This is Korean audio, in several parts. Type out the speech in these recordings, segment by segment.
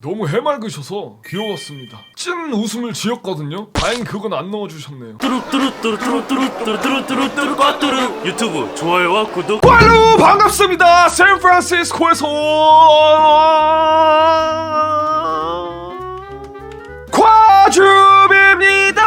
너무 해맑으셔서 귀여웠습니다. 찐 웃음을 지었거든요. 다행히 그건 안 넣어주셨네요. 뚜루뚜루뚜루뚜루뚜루뚜루뚜루뚜루 꽈뚜루 유튜브 좋아요와 구독 할로 반갑습니다. 샌프란시스코에서 과주입니다.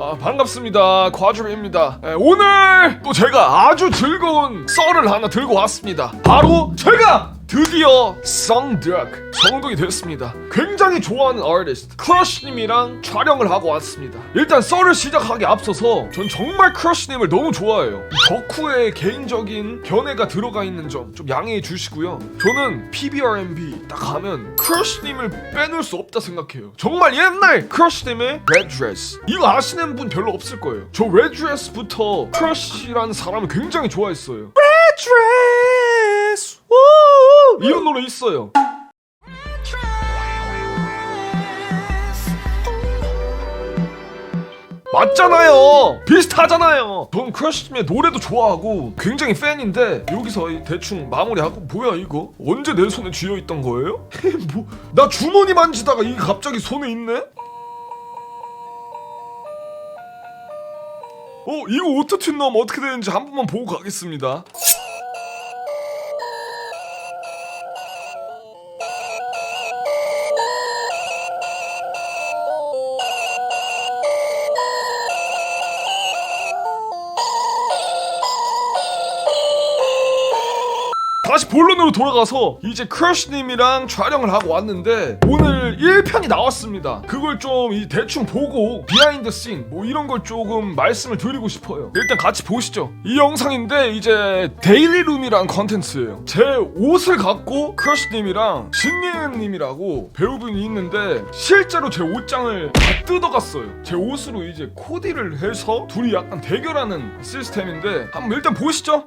아, 반갑습니다. 과주입니다. 예, 오늘 또 제가 아주 즐거운 썰을 하나 들고 왔습니다. 바로 제가 드디어 성덕 성동이 됐습니다. 굉장히 좋아하는 아티스트 크러쉬님이랑 촬영을 하고 왔습니다. 일단 썰을 시작하기 앞서서 전 정말 크러쉬님을 너무 좋아해요. 덕후의 개인적인 견해가 들어가 있는 점 좀 양해해 주시고요. 저는 PBRMB 딱 가면 크러쉬님을 빼놓을 수 없다 생각해요. 정말 옛날 크러쉬님의 레드드레스 이거 아시는 분 별로 없을 거예요. 저 레드드레스부터 크러쉬라는 사람을 굉장히 좋아했어요. 레드드레스 이런 노래 있어요. 맞잖아요. 비슷하잖아요. 전 크러쉬님의 노래도 좋아하고 굉장히 팬인데 여기서 이 대충 마무리하고 뭐야 이거 언제 내 손에 쥐어 있던 거예요? 뭐 나 주머니 만지다가 이게 갑자기 손에 있네? 어 이거 오토튠 넣으면 어떻게 되는지 한 번만 보고 가겠습니다. 다시 본론으로 돌아가서 이제 크러쉬님이랑 촬영을 하고 왔는데 오늘 1편이 나왔습니다. 그걸 좀 이 대충 보고 비하인드 씬 뭐 이런 걸 조금 말씀을 드리고 싶어요. 일단 같이 보시죠. 이 영상인데 이제 데일리룸이란 컨텐츠예요. 제 옷을 갖고 크러쉬님이랑 신예은님이라고 배우분이 있는데 실제로 제 옷장을 다 뜯어갔어요. 제 옷으로 이제 코디를 해서 둘이 약간 대결하는 시스템인데 한번 일단 보시죠.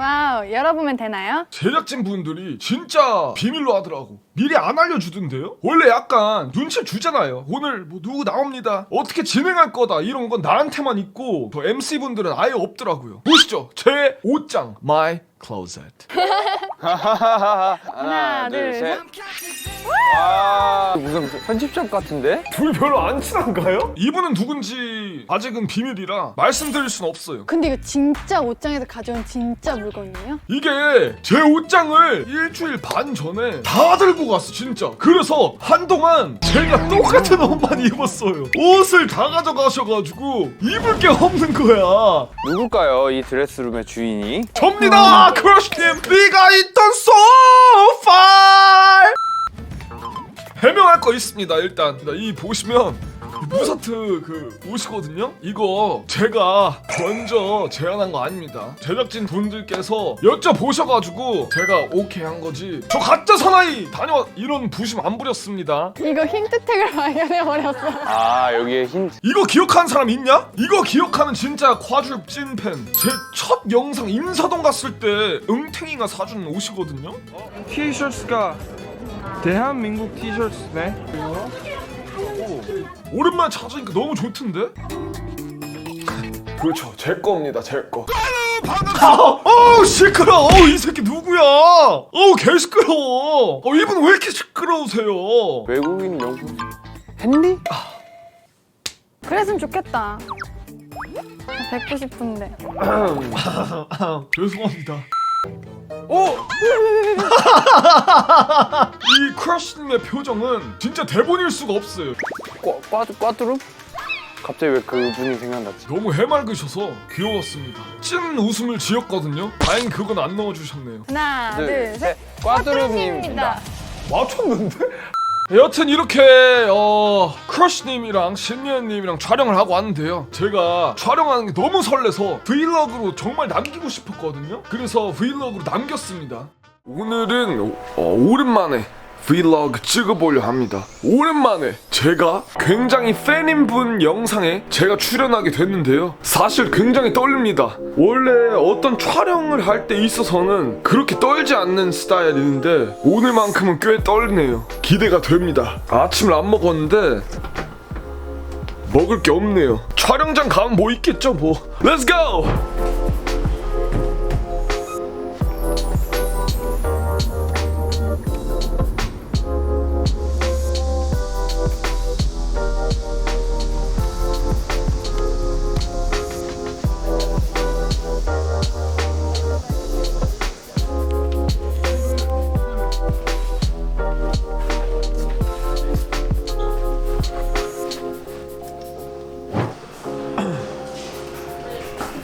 와우, 열어보면 되나요? 제작진 분들이 진짜 비밀로 하더라고. 미리 안 알려주던데요? 원래 약간 눈치 주잖아요. 오늘 뭐 누구 나옵니다. 어떻게 진행할 거다. 이런 건 나한테만 있고 저 MC 분들은 아예 없더라고요. 보시죠. 제 옷장. My closet. 하나, 둘, 셋. 와 무슨 편집샵 같은데? 둘이 별로 안 친한가요? 이분은 누군지 아직은 비밀이라 말씀드릴 순 없어요. 근데 이거 진짜 옷장에서 가져온 진짜 물건이에요? 이게 제 옷장을 일주일 반 전에 다 들고 갔어 진짜 그래서 한동안 제가 똑같은 옷만 입었어요 옷을 다 가져가셔가지고 입을 게 없는 거야 누굴까요 이 드레스룸의 주인이? 접니다 크러쉬님 네가 있던 소파 해명할 거 있습니다 일단. 이 보시면 무사트 그 옷이거든요? 이거 제가 먼저 제안한 거 아닙니다. 제작진 분들께서 여쭤보셔가지고 제가 오케이 한 거지. 저 가짜 사나이! 다녀! 이런 부심 안 부렸습니다. 이거 힌트택을 발견해 버렸어. 아 여기에 힌트. 이거 기억하는 사람 있냐? 이거 기억하는 진짜 과즙 찐팬. 제 첫 영상 인사동 갔을 때 응탱이가 사준 옷이거든요? 티셔츠가 대한민국 티셔츠네. 오랜만에 찾으니까 너무 좋던데? 그렇죠 제 겁니다 제 거 반갑다 어우 시끄러 어우 이 새끼 누구야 어우 개 시끄러워 어 이분 왜 이렇게 시끄러우세요 외국인 명품 헨리? 그랬으면 좋겠다. 아, 뵙고 싶은데. 죄송합니다 오! 이 크러쉬님의 표정은 진짜 대본일 수가 없어요 꽈, 꽈, 꽈뚜루? 갑자기 왜 그분이 생각났지? 너무 해맑으셔서 귀여웠습니다 찐 웃음을 지었거든요 다행히 그건 안 넣어주셨네요 하나, 둘, 셋. 꽈뚜루님입니다 맞췄는데? 여튼 이렇게 어 크러쉬님이랑 신예은님이랑 촬영을 하고 왔는데요. 제가 촬영하는 게 너무 설레서 브이로그로 정말 남기고 싶었거든요. 그래서 브이로그로 남겼습니다. 오늘은 어, 오랜만에 브이로그 찍어보려 합니다. 오랜만에 제가 굉장히 팬인 분 영상에 제가 출연하게 됐는데요. 사실 굉장히 떨립니다. 원래 어떤 촬영을 할 때 있어서는 그렇게 떨지 않는 스타일인데 오늘만큼은 꽤 떨리네요. 기대가 됩니다. 아침을 안 먹었는데 먹을 게 없네요. 촬영장 가면 뭐 있겠죠 뭐. Go!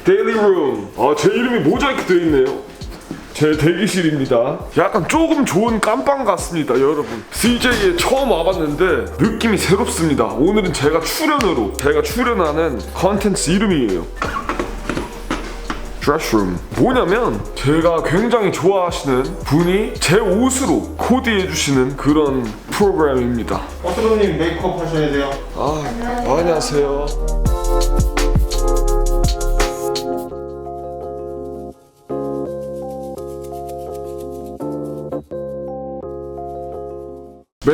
데일리 룸. 아, 제 이름이 모자이크 되어 있네요. 제 대기실입니다. 약간 조금 좋은 깜빵 같습니다, 여러분. CJ에 처음 와봤는데 느낌이 새롭습니다. 오늘은 제가 출연으로 제가 출연하는 컨텐츠 이름이에요. 드레스룸 뭐냐면 제가 굉장히 좋아하시는 분이 제 옷으로 코디해 주시는 그런 프로그램입니다. 어트로님 메이크업 하셔야 돼요. 아, 안녕하세요.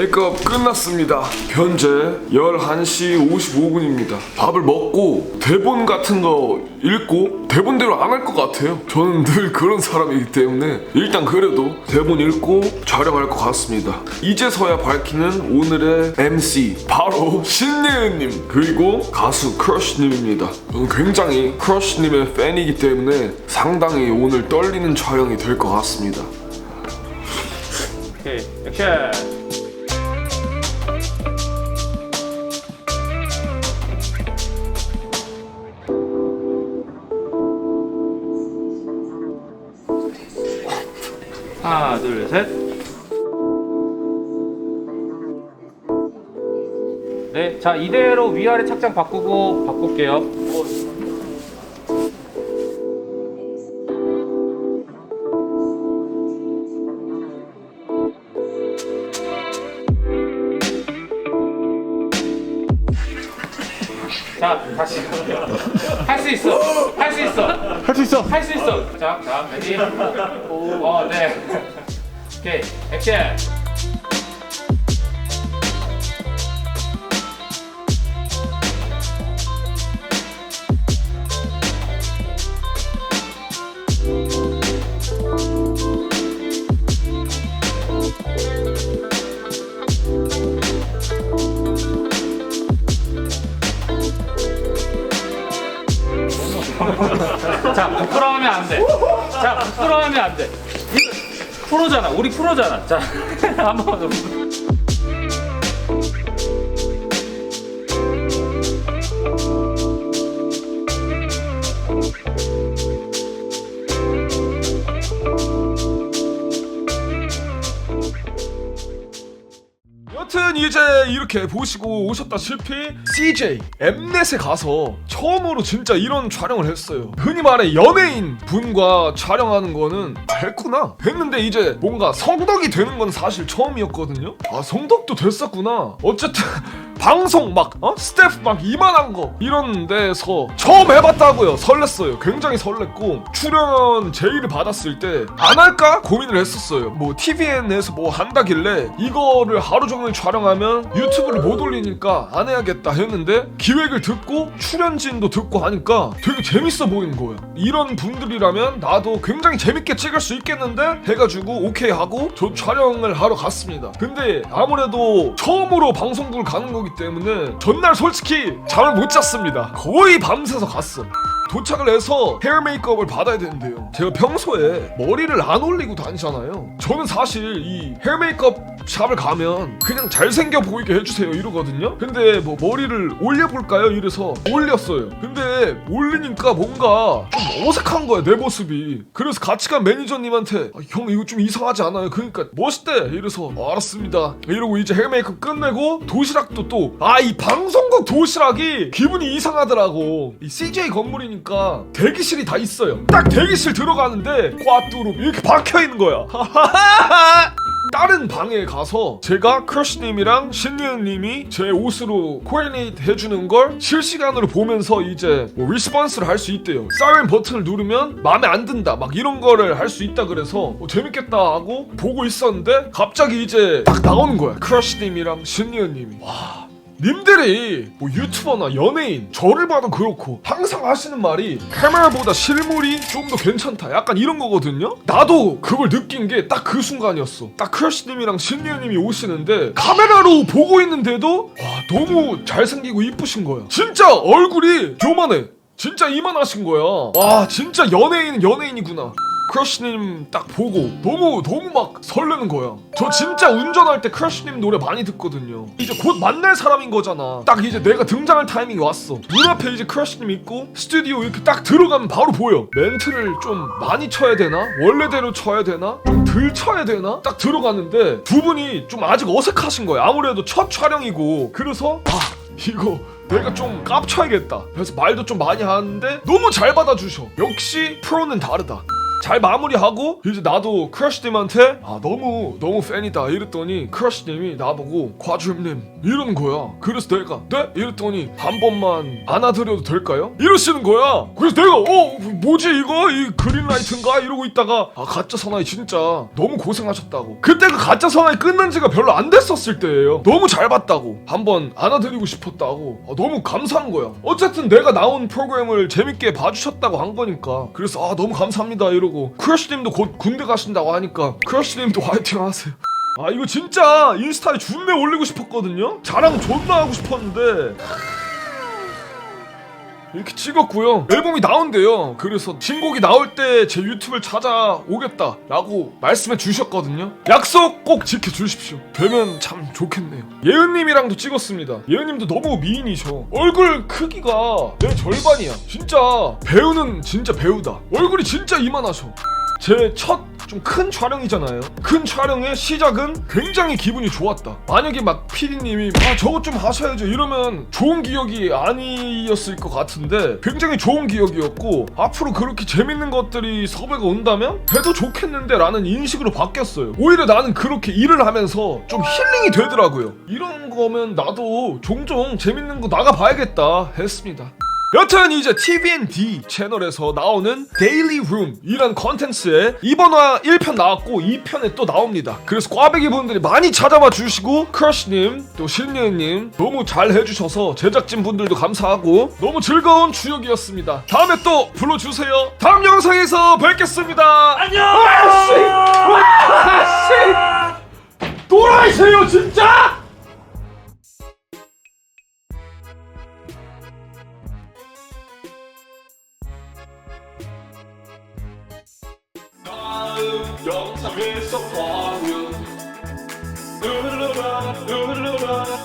메이크업 끝났습니다. 현재 11시 55분입니다. 밥을 먹고 대본 같은 거 읽고 대본대로 안 할 것 같아요. 저는 늘 그런 사람이기 때문에 일단 그래도 대본 읽고 촬영할 것 같습니다. 이제서야 밝히는 오늘의 MC 바로 신예은님 그리고 가수 크러쉬님입니다. 저는 굉장히 크러쉬님의 팬이기 때문에 상당히 오늘 떨리는 촬영이 될 것 같습니다. 오케이 액션 둘 셋 네, 자 이대로 위아래 착장 바꾸고 바꿀게요. 자, 다시 할 수 있어. 할 수 있어. 할 수 있어. 할 수 있어. 자, 자, 레디. 어, 네. 오케이, 액션. 자, 부끄러워하면 안 돼. 자, 부끄러워하면 안 돼. 프로잖아. 우리 프로잖아. 자, 한번 이제 이렇게 보시고 오셨다시피 CJ 엠넷에 가서 처음으로 진짜 이런 촬영을 했어요. 흔히 말해 연예인 분과 촬영하는 거는 했구나 했는데 이제 뭔가 성덕이 되는 건 사실 처음이었거든요. 아 성덕도 됐었구나. 어쨌든 방송 막 어? 스태프 막 이만한 거 이런 데서 처음 해봤다고요. 설렜어요. 굉장히 설렜고 출연 제의를 받았을 때 안 할까 고민을 했었어요. 뭐 TVN에서 뭐 한다길래 이거를 하루 종일 촬영하면 유튜브를 못 올리니까 안 해야겠다 했는데 기획을 듣고 출연진도 듣고 하니까 되게 재밌어 보이는 거예요. 이런 분들이라면 나도 굉장히 재밌게 찍을 수 있겠는데 해가지고 오케이 하고 저 촬영을 하러 갔습니다. 근데 아무래도 처음으로 방송국을 가는 거기 때문에 전날 솔직히 잠을 못 잤습니다. 거의 밤새서 갔어. 도착을 해서 헤어 메이크업을 받아야 되는데요. 제가 평소에 머리를 안 올리고 다니잖아요. 저는 사실 이 헤어 메이크업 샵을 가면 그냥 잘생겨 보이게 해주세요 이러거든요. 근데 뭐 머리를 올려볼까요? 이래서 올렸어요. 근데 올리니까 뭔가 좀 어색한 거야 내 모습이. 그래서 같이 간 매니저님한테 아, 형 이거 좀 이상하지 않아요? 그러니까 멋있대. 이래서 어, 알았습니다. 이러고 이제 헤어 메이크업 끝내고 도시락도 또 아 이 방송국 도시락이 기분이 이상하더라고. 이 CJ 건물이니까 대기실이 다 있어요. 딱 대기실 들어가는데 꽈뚜룹 이렇게 박혀 있는 거야. 다른 방에 가서 제가 크러쉬님이랑 신유님이 제 옷으로 코디네이트 해주는 걸 실시간으로 보면서 이제 뭐 리스폰스를 할 수 있대요. 사이렌 버튼을 누르면 마음에 안 든다 막 이런 거를 할 수 있다 그래서 어, 재밌겠다 하고 보고 있었는데 갑자기 이제 딱 나오는 거야. 크러쉬님이랑 신유님이 와. 님들이 뭐 유튜버나 연예인 저를 봐도 그렇고 항상 하시는 말이 카메라보다 실물이 좀 더 괜찮다. 약간 이런 거거든요? 나도 그걸 느낀 게 딱 그 순간이었어. 딱 크러쉬님이랑 신리우님이 오시는데 카메라로 보고 있는데도 와 너무 잘생기고 이쁘신 거야. 진짜 얼굴이 요만해. 진짜 이만하신 거야. 와 진짜 연예인은 연예인이구나 크러쉬님 딱 보고 너무 너무 막 설레는 거야. 저 진짜 운전할 때 크러쉬님 노래 많이 듣거든요. 이제 곧 만날 사람인 거잖아. 딱 이제 내가 등장할 타이밍이 왔어. 눈앞에 이제 크러쉬님 있고 스튜디오 이렇게 딱 들어가면 바로 보여. 멘트를 좀 많이 쳐야 되나? 원래대로 쳐야 되나? 좀 덜 쳐야 되나? 딱 들어가는데 두 분이 좀 아직 어색하신 거야. 아무래도 첫 촬영이고. 그래서 아 이거 내가 좀 깝쳐야겠다. 그래서 말도 좀 많이 하는데 너무 잘 받아주셔. 역시 프로는 다르다. 잘 마무리하고 이제 나도 크러쉬님한테 아 너무 너무 팬이다. 이랬더니 크러쉬님이 나보고 과주님님 이러는 거야. 그래서 내가 네? 이랬더니 한 번만 안아드려도 될까요? 이러시는 거야. 그래서 내가 어 뭐지 이거? 이 그린라이트인가? 이러고 있다가 아 가짜 사나이 진짜 너무 고생하셨다고. 그때가 가짜 사나이 끝난 지가 별로 안 됐었을 때예요. 너무 잘 봤다고. 한번 안아드리고 싶었다고. 아, 너무 감사한 거야. 어쨌든 내가 나온 프로그램을 재밌게 봐주셨다고 한 거니까. 그래서 아 너무 감사합니다. 이러고 크러쉬님도 곧 군대 가신다고 하니까 크러쉬님도 화이팅 하세요. 아 이거 진짜 인스타에 준내 올리고 싶었거든요? 자랑 존나 하고 싶었는데 이렇게 찍었고요. 앨범이 나온대요. 그래서 신곡이 나올 때 제 유튜브를 찾아오겠다 라고 말씀해 주셨거든요. 약속 꼭 지켜주십시오. 되면 참 좋겠네요. 예은님이랑도 찍었습니다. 예은님도 너무 미인이셔. 얼굴 크기가 내 절반이야. 진짜 배우는 진짜 배우다. 얼굴이 진짜 이만하셔. 제 첫 좀 큰 촬영이잖아요. 큰 촬영의 시작은 굉장히 기분이 좋았다. 만약에 막 PD님이 아 저것 좀 하셔야죠 이러면 좋은 기억이 아니었을 것 같은데 굉장히 좋은 기억이었고 앞으로 그렇게 재밌는 것들이 섭외가 온다면 해도 좋겠는데 라는 인식으로 바뀌었어요. 오히려 나는 그렇게 일을 하면서 좀 힐링이 되더라고요. 이런 거면 나도 종종 재밌는 거 나가봐야겠다 했습니다. 여튼 이제 TVND 채널에서 나오는 Daily Room 이란 컨텐츠에 이번 화 1편 나왔고 2편에 또 나옵니다. 그래서 꽈배기 분들이 많이 찾아봐 주시고 크러쉬님 또 실리언님 너무 잘 해주셔서 제작진 분들도 감사하고 너무 즐거운 주역이었습니다. 다음에 또 불러주세요. 다음 영상에서 뵙겠습니다. 안녕. 와씨, 와씨, 돌아이세요 진짜. 다음 영상에서 봐요. 으르르라 으르르라